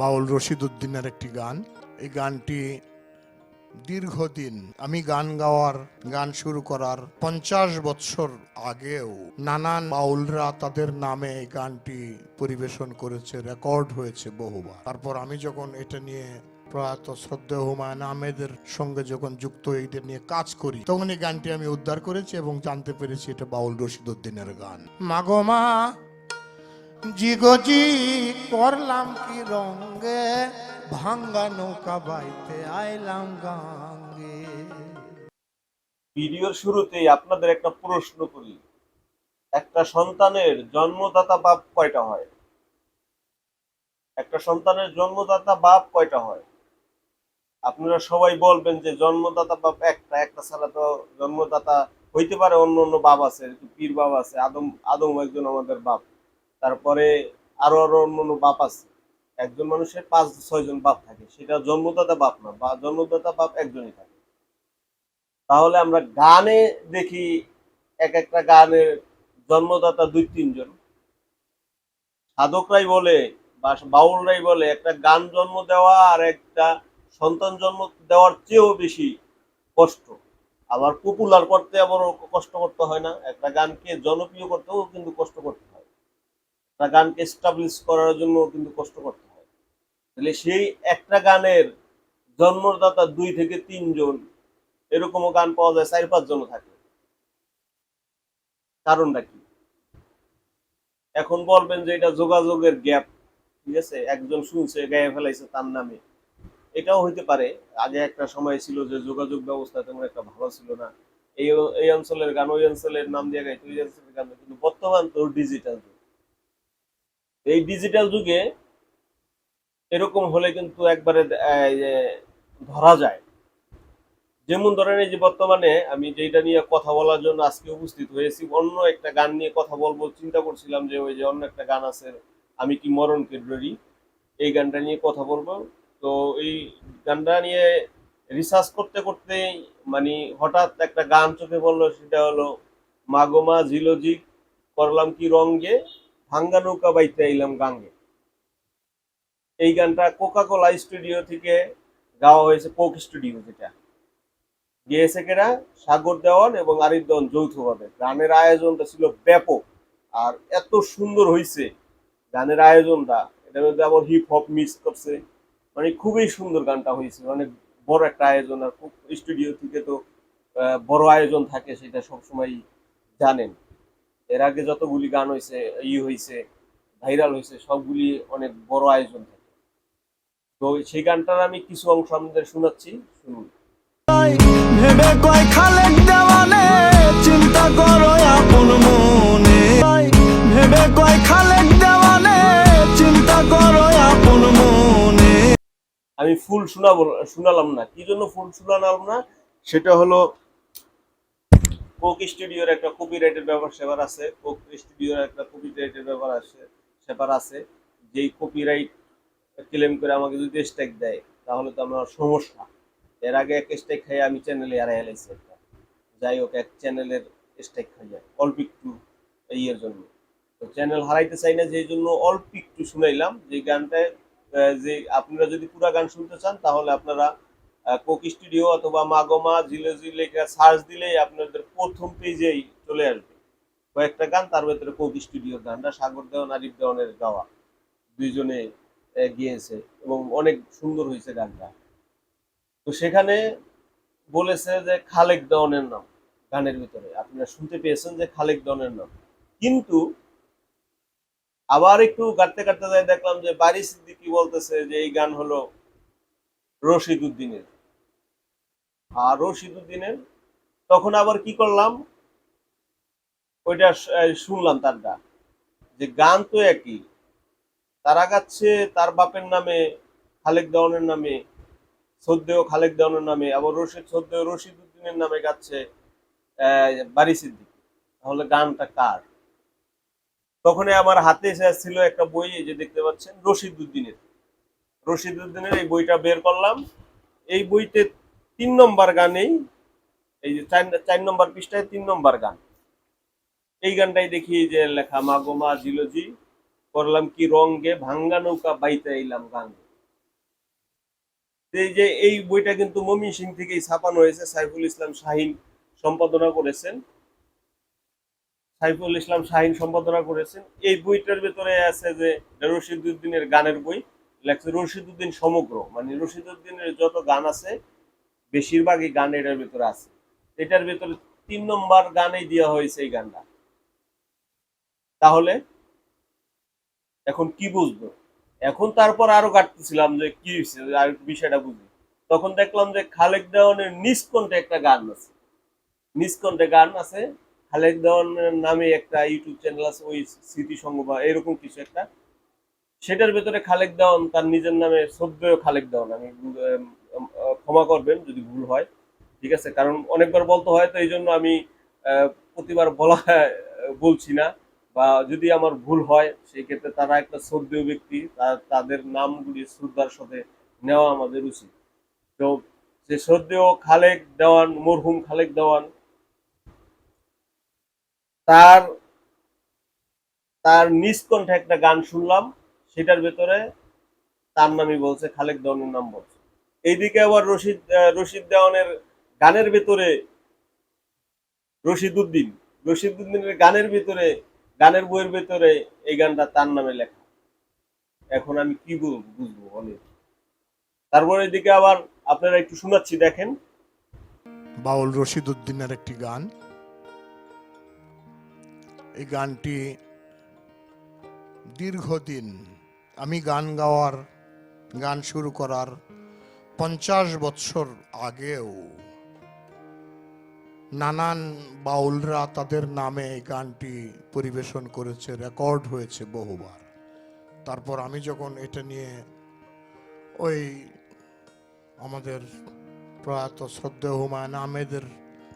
বাউল রশিদ উদ্দিনের একটি গান। এই গানটি দীর্ঘদিন আমি গান গাওয়ার, গান শুরু করার পঞ্চাশ বছর আগেও নানান বাউলরা তাদের নামে এই গানটি পরিবেশন করেছে, রেকর্ড হয়েছে বহুবার। তারপর আমি যখন এটা নিয়ে প্রয়াত শ্রদ্ধেয় হুমায়ুন আহমেদের সঙ্গে যখন যুক্ত এইটা নিয়ে কাজ করি তখন এই গানটি আমি উদ্ধার করেছি এবং জানতে পেরেছি এটা বাউল রশিদ উদ্দিনের গান। মাগো মা জিগজি করলাম কি রঙ্গে ভাঙ্গা নৌকা বাইতে আইলাম গাঙ্গে। ভিডিওর শুরুতেই আপনাদের একটা প্রশ্ন করি একটা সন্তানের জন্মদাতা বাপ কয়টা হয়? একটা সন্তানের জন্মদাতা বাপ কয়টা হয়? আপনারা সবাই বলবেন যে জন্মদাতা বাপ একটা একটা ছাড়া তো জন্মদাতা হইতে পারে, অন্য অন্য বাপ আছে পীর বাপ আছে, আদম আদম একজন আমাদের বাপ। তারপরে আরও আরও অন্য অন্য বাপ আছে। একজন মানুষের পাঁচ, ছয় জন বাপ থাকে, সেটা জন্মদাতা বাপ না, বা জন্মদাতা বাপ একজনই থাকে। তাহলে আমরা গানে দেখি এক একটা গানের জন্মদাতা দুই তিনজন সাধকরাই বলে, বা বাউলরাই বলে, একটা গান জন্ম দেওয়া আর একটা সন্তান জন্ম দেওয়ার চেয়েও বেশি কষ্ট। আবার পপুলার করতে আবার কষ্ট করতে হয় না। একটা গানকে জনপ্রিয় করতেও কিন্তু কষ্ট করতে হয়। একটা গানকে এস্টাবলিশ করার জন্য কিন্তু কষ্ট করতে হয়। তাহলে সেই একটা গানের জন্মদাতা দুই থেকে তিনজন এরকমও গান পাওয়া যায়, চার পাঁচজন থাকে। কারণটা কি? এখন বলবেন যে এটা যোগাযোগের গ্যাপ ঠিক আছে? একজন শুনছে, গায়ে ফেলাইছে তার নামে। এটাও হইতে পারে। আগে একটা সময় ছিল যে যোগাযোগ ব্যবস্থা তেমন একটা ভালো ছিল না। এই এই অঞ্চলের গান ওই অঞ্চলের নাম দিয়ে গাইতো, ওই অঞ্চলের গান কিন্তু বর্তমান তো ডিজিটাল যুগ। এই ডিজিটাল যুগে এরকম হলে কিন্তু একবারে ধরা যায়। যেমন ধরেন এই যে বর্তমানে আমি যেটা নিয়ে কথা বলার জন্য আজকে উপস্থিত হয়েছি, অন্য একটা গান নিয়ে কথা বলব, চিন্তা করছিলাম যে ওই যে অন্য একটা গান আছে, আমি কি মরণ কেডরি এই গানটা নিয়ে কথা বলব। তো এই গানটা নিয়ে রিসার্চ করতে করতে মানে হঠাৎ একটা গান চোখে পড়ল, সেটা হলো মাগোমা জিলোজি করলাম কি রঙ্গে ভাঙ্গা নৌকা বাইতে আইলাম গাঙ্গে। এই গানটা কোকা কোলা স্টুডিও থেকে গাওয়া হয়েছে কোক স্টুডিও যেটা। গিয়েছে কেনা সাগর দেওয়ান এবং আরিফ দেওয়ান যৌথভাবে। গানের আয়োজনটা ছিল ব্যাপক আর এত সুন্দর হয়েছে গানের আয়োজনটা, এটার মধ্যে আবার হিপ হপ মিক্স করছে। মানে খুবই সুন্দর গানটা হয়েছে। অনেক বড় একটা আয়োজন আর খুব স্টুডিও থেকে তো বড় আয়োজন থাকে সেটা সবসময় জানেন। এর আগে যতগুলি গান হয়েছে, ই হয়েছে, ভাইরাল হয়েছে, সবগুলি অনেক বড় আয়োজন থাকে। তো সেই গানটার আমি কিছু অংশ আপনাদের শোনাচ্ছি, শুনুন। আমি ফুল শোনাবো, শোনালাম না। কি জন্য ফুল শোনালাম না? সেটা হলো, কোক স্টুডিওর একটা কপিরাইটের ব্যাপার সেবার আছে। কোক স্টুডিওর একটা কপিরাইটের ব্যাপার আছে, সেবার আছে। যেই কপিরাইট ক্লেম করে আমাকে যদি স্ট্যাক দেয়, তাহলে তো আমার সমস্যা। এর আগে এক স্ট্যাক খাই, আমি চ্যানেলে হারাই হেলাইছি একটা। যাই হোক, এক চ্যানেলের স্ট্যাক খাই যায় অল্প একটু ইয়ের জন্য। তো চ্যানেল হারাইতে চাই না, যেই জন্য অল্প একটু শুনাইলাম। যে গানটায় যে আপনারা যদি পুরো গান শুনতে চান, তাহলে আপনারা কোক স্টুডিও অথবা মাগমা জিলে জিলে সার্চ দিলেই আপনাদের প্রথম পেজেই চলে আসবে। কয়েকটা গান, তার ভেতরে কোক স্টুডিওর গানটা সাগর দেওয়ান, আরিফ দেওয়ানের গাওয়া। দুইজনে গিয়েছে এবং অনেক সুন্দর হয়েছে গানটা। তো সেখানে বলেছে যে খালেক দেওয়ানের নাম, গানের ভিতরে। আপনারা শুনতে পেয়েছেন যে খালেক দেওয়ানের নাম। কিন্তু আবার একটু কাটতে কাটতে যাই, দেখলাম যে বাড়ি সিদ্দিকি বলতেছে যে এই গান হলো রশিদ উদ্দিনের আর রশিদ উদ্দিনের তখন আবার কি করলাম? ওইটা শুনলাম তারটা যে গান তো একই। তারা গাচ্ছে তার বাপের নামে খালেক দেওয়ানের নামে সদ্দেও খালেক দেওয়ানের নামে, আবার রশিদ সদ্দেও রশিদ উদ্দিনের নামে গাচ্ছে বাড়ি সিদ্দিকি। তাহলে গানটা কার? তখন আমার হাতে এসে ছিল একটা বই, এই যে দেখতে পাচ্ছেন রশিদ উদ্দিনের রশিদ উদ্দিনের এই বইটা বের করলাম। এই বইতে তিন নম্বর গানেই, এই যে চার নম্বর পৃষ্ঠায় তিন নম্বর গান। এই গানটাই দেখি যে লেখা মাগো মা জিলোজি, করলাম কি রঙ্গে, ভাঙ্গা নৌকা বাইতে এলাম গান এই যে এই বইটা কিন্তু মমি সিং থেকেই ছাপানো হয়েছে, সাইফুল ইসলাম শাহিন সম্পাদনা করেছেন। সাইফুল ইসলাম শাহিন সম্পাদনা করেছেন। এই বইটার ভেতরে আছে যে রশিদুদ্দিনের গানের বই, লেখছে রশিদুদ্দিন সমগ্র মানে রশিদুদ্দিনের যত গান আছে, বেশিরভাগই গান এটার ভেতরে আছে। এটার ভেতরে তিন নম্বর গানেই দেওয়া হয়েছে এই গানটা। তাহলে এখন কি বুঝব? এখন তারপর আরও কাটতেছিলাম যে কি হয়েছে আর বিষয়টা বুঝি। তখন দেখলাম যে খালেক দেওয়ানের নিষ্কণ্ঠে একটা গান আছে। নিষ্কণ্ঠে গান আছে খালেক দেওয়ানের নামে একটা ইউটিউব চ্যানেল আছে, ওই স্মৃতি সংঘ বা এরকম কিছু একটা। সেটার ভেতরে খালেক দেওয়ান, তার নিজের নামে শ্রদ্ধেয় খালেক দেওয়ান, আমি ক্ষমা করবেন যদি ভুল হয়, ঠিক আছে? কারণ অনেকবার বলতে হয় তো এই জন্য আমি প্রতিবার বলা, বলছি না, বা যদি আমার ভুল হয়, সেই ক্ষেত্রে তারা একটা শ্রদ্ধেয় ব্যক্তি তাদের নামগুলি শ্রদ্ধার সাথে নেওয়া আমাদের উচিত। তো, যে শ্রদ্ধেয় খালেক দেওয়ান, মরহুম খালেক দেওয়ান তার তার নিষ্কণ্ঠে একটা গান শুনলাম, সেটার ভেতরে তার নামই বলছে খালেক দেওয়ানের নাম বলছে। এইদিকে আবার রশিদ রশিদ দেওয়ানের গানের ভেতরে রশিদ উদ্দিন রশিদ উদ্দিনের গানের ভেতরে, গানের বইয়ের ভেতরে এই গানটা তার নামে লেখা। এখন আমি কি বুঝব অনেক তারপরে এদিকে আবার আপনারা একটু শোনাচ্ছি, দেখেন। বাউল রশিদ উদ্দিনের একটি গান। এই গানটি দীর্ঘদিন আমি গান গাওয়ার, গান শুরু করার পঞ্চাশ বৎসর আগেও নানান বাউলরা তাদের নামে এই গানটি পরিবেশন করেছে, রেকর্ড হয়েছে বহুবার। তারপর আমি যখন এটা নিয়ে ওই আমাদের প্রয়াত শ্রদ্ধেয় হুমায়ুন আহমেদের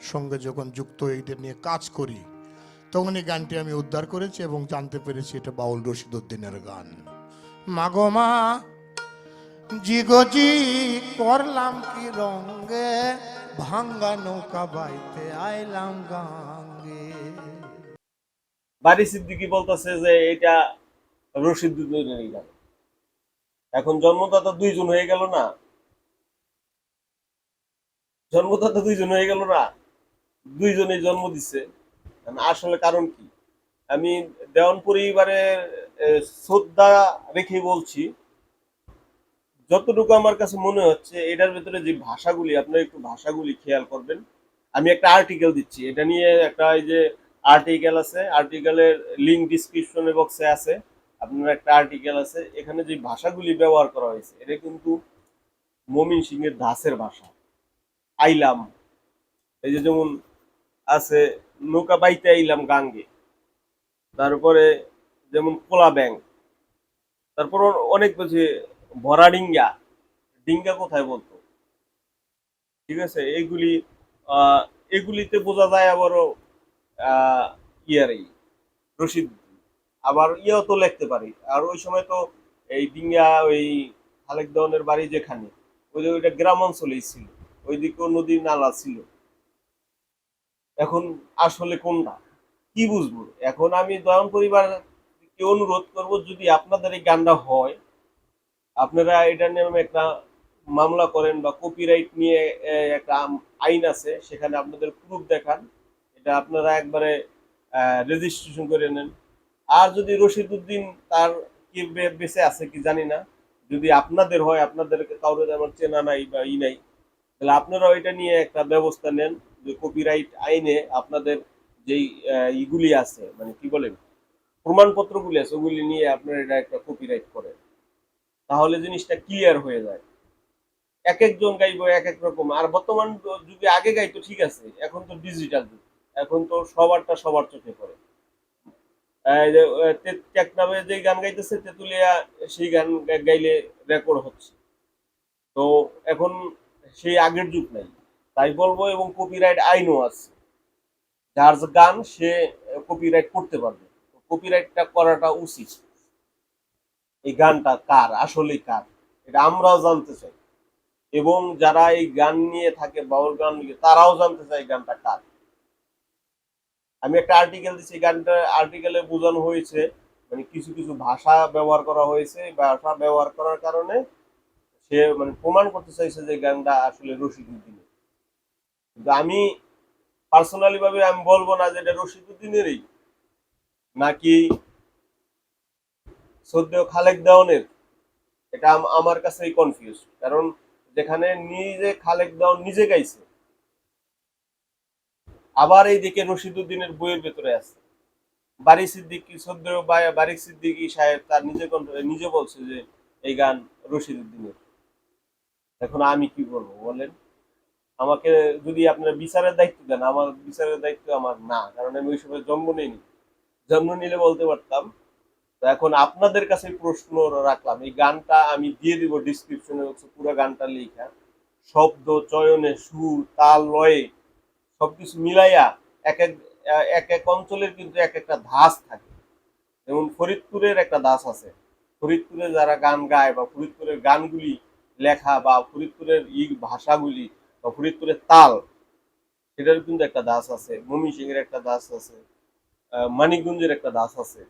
সঙ্গে যখন যুক্ত, এইটা নিয়ে কাজ করি তখন এই গানটি আমি উদ্ধার করেছি এবং জানতে পেরেছি এটা বাউল রশিদ উদ্দিনের গান। মাগো মা জিগো জি করলাম কি রঙ্গে ভাঙ্গা নৌকা বাইতে আইলাম গাঙ্গে। বাড়ি সিদ্দিকি বলতেছে যে এটা রশিদ উদ্দিনের গান। এখন জন্মদাতা দুইজন হয়ে গেল না? জন্মদাতা দুইজন হয়ে গেল না? দুইজনে জন্ম দিছে। আসলে কারণ কি? আমি দেওয়ান পরিবারের শ্রদ্ধা রেখে বলছি, যতটুকু আমার কাছে মনে হচ্ছে, এটার ভেতরে যে ভাষাগুলি, আপনারা একটু ভাষাগুলি খেয়াল করবেন। আমি একটা আর্টিকেল দিচ্ছি, এটা নিয়ে একটা এই যে আর্টিকেল আছে আর্টিকেলের লিঙ্ক ডিসক্রিপশন বক্সে আছে, আপনার একটা আর্টিকেল আছে, এখানে যে ভাষাগুলি ব্যবহার করা হয়েছে, এটা কিন্তু মমিন সিং এর দাসের ভাষা, আইলাম। এই যে যেমন আছে নৌকা বাইতে আইলাম গাঙ্গে। তারপরে যেমন কোলা ব্যাং তারপর অনেক বলছে ভরা ডিঙ্গা। ডিঙ্গা কোথায় বলতো? ঠিক আছে এইগুলি আহ, এগুলিতে বোঝা যায় আবারও ইয়ারই রশিদ। আবার ইয়েও তো লিখতে পারি। আর ওই সময় তো এই ডিঙ্গা ওই খালেক দেওয়ানের বাড়ি যেখানে ওই ওইটা গ্রাম অঞ্চলেই ছিল। ওইদিকেও নদী নালা ছিল। এখন আসলে কোনটা? কি বুঝব? এখন আমি দয়ন পরিবারকে অনুরোধ করব, যদি আপনাদের এই গানটা হয়, আপনারা এটা নিয়ে একটা মামলা করেন বা কপিরাইট নিয়ে একটা আইন আছে, সেখানে আপনাদের প্রুফ দেখান। এটা আপনারা একবারে রেজিস্ট্রেশন করে নেন। আর যদি রশিদ উদ্দিন তার কি বেঁচে আছে কি জানি না, যদি আপনাদের হয় আপনাদেরকে কাউরে আমার চেনা নাই বা ই নাই, তাহলে আপনারাও এটা নিয়ে একটা ব্যবস্থা নেন। যে কপিরাইট আইনে আপনাদের যেই ইগুলি আছে মানে কি বলেন প্রমাণপত্রগুলি আছে ওগুলি নিয়ে আপনারা এটা একটা কপিরাইট করেন। তাহলে জিনিসটা ক্লিয়ার হয়ে যায়। এক একজন গাইবো এক এক রকম। আর বর্তমান যুগে আগে গাইতো ঠিক আছে এখন তো ডিজিটাল যুগ। এখন তো সবারটা সবার চোখে পড়ে। এই যে, আহ, তে- টেক নামে যে গান গাইতেছে তেতুলিয়া সেই গান গাইলে রেকর্ড হচ্ছে। তো এখন সেই আগের যুগ নাই। তাই বলব, এবং কপিরাইট আইনও আছে। যার গান সে কপিরাইট করতে পারবে। কপিরাইটটা করাটা উচিত। এই গানটা কার? আসলে কার? এটা আমরাও জানতে চাই। এবং যারা এই গান নিয়ে থাকে, বাউল গান নিয়ে, তারাও জানতে চায় গানটা কার। আমি একটা আর্টিকেল দিচ্ছি গানটা আর্টিকেলে বোঝানো হয়েছে। মানে কিছু কিছু ভাষা ব্যবহার করা হয়েছে। ভাষা ব্যবহার করার কারণে সে মানে প্রমাণ করতে চাইছে যে গানটা আসলে রশিদুদ্দিনের আমি পার্সোনালি ভাবে আমি বলব না যে এটা রশিদুদ্দিনেরই, নাকি সদ্য খালেক দেওয়ানের এটা আমার কাছেই কনফিউজ কারণ যেখানে নিজে খালেক দেওয়ান নিজে গাইছে, আবার এই দিকে রশিদুদ্দিনের বইয়ের ভেতরে আছে। বারি সিদ্দিকি সদ্য বা- বারিক সিদ্দিকি সাহেব তার নিজে নিজে বলছে যে এই গান রশিদুদ্দিনের। এখন আমি কি বলব বলেন? আমাকে যদি আপনারা বিচারের দায়িত্ব দেন, আমার বিচারের দায়িত্ব আমার না, কারণ আমি ওই সময় জন্ম নিইনি। জন্ম নিলে বলতে পারতাম, তো এখন আপনাদের কাছে প্রশ্ন রাখলাম, এই গানটা আমি দিয়ে দিব ডিসক্রিপশনে হচ্ছে পুরো গানটা লেখা। শব্দ, চয়নে সুর, তাল, লয়ে সবকিছু মিলাইয়া এক এক এক এক অঞ্চলের কিন্তু এক একটা ধাস থাকে। যেমন ফরিদপুরের একটা দাস আছে। ফরিদপুরে যারা গান গায় বা ফরিদপুরের গানগুলি লেখা বা ফরিদপুরের ই ভাষাগুলি বা ফরিদপুরের তাল, সেটার কিন্তু একটা দাস আছে, মমি সিং এর একটা দাস আছে মানিকগঞ্জের একটা দাস আছে।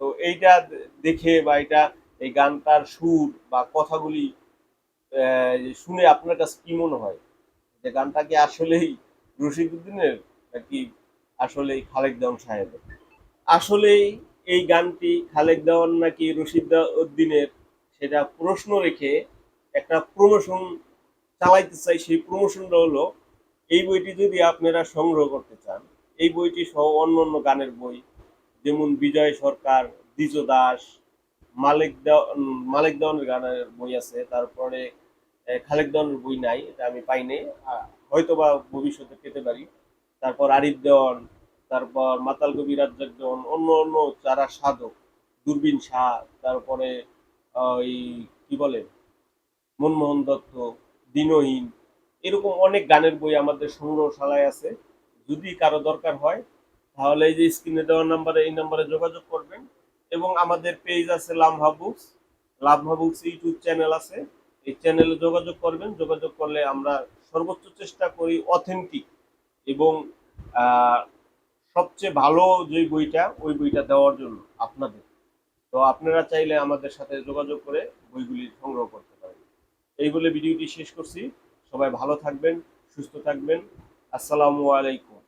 তো এইটা দেখে বা এটা এই গানটার সুর বা কথাগুলি শুনে আপনার কাছে কি মনে হয়? যে গানটা কি আসলেই রশিদুদ্দিনের নাকি আসলেই খালেক দেওয়ান সাহেবের? আসলেই এই গানটি খালেক দেওয়ান নাকি রশিদ উদ্দিনের সেটা প্রশ্ন রেখে একটা প্রমোশন চালাইতে চাই সেই প্রমোশনটা হলো, এই বইটি যদি আপনারা সংগ্রহ করতে চান, এই বইটি সহ অন্য অন্য গানের বই, যেমন বিজয় সরকার, দ্বিজ দাস, মালিক মালিক দেওয়ানের গানের বই আছে, তারপরে খালেক দেওয়ানের বই নাই, এটা আমি পাইনি হয়তো বা ভবিষ্যতে পেতে পারি। তারপর আরিফ দেওয়ান, তারপর মাতাল কবি রাজ্জাক দেওয়ান, অন্য অন্য যারা সাধক, দূরবীন শাহ তারপরে ওই, কি বলে, মনমোহন দত্ত দিনহীন। এরকম অনেক গানের বই আমাদের সংগ্রহশালায় আছে। যদি কারও দরকার হয়, তাহলে এই যে স্ক্রিনে দেওয়ার নাম্বারে, এই নাম্বারে যোগাযোগ করবেন। এবং আমাদের পেজ আছে Lamha books. Lamha books YouTube channel আছে। এই চ্যানেলে যোগাযোগ করবেন। যোগাযোগ করলে আমরা সর্বোচ্চ চেষ্টা করি অথেন্টিক এবং সবচেয়ে ভালো যে বইটা, ওই বইটা দেওয়ার জন্য আপনাদের। তো আপনারা চাইলে আমাদের সাথে যোগাযোগ করে বইগুলি সংগ্রহ করতে এই বলে ভিডিওটি শেষ করছি। সবাই ভালো থাকবেন সুস্থ থাকবেন। আসসালামু আলাইকুম।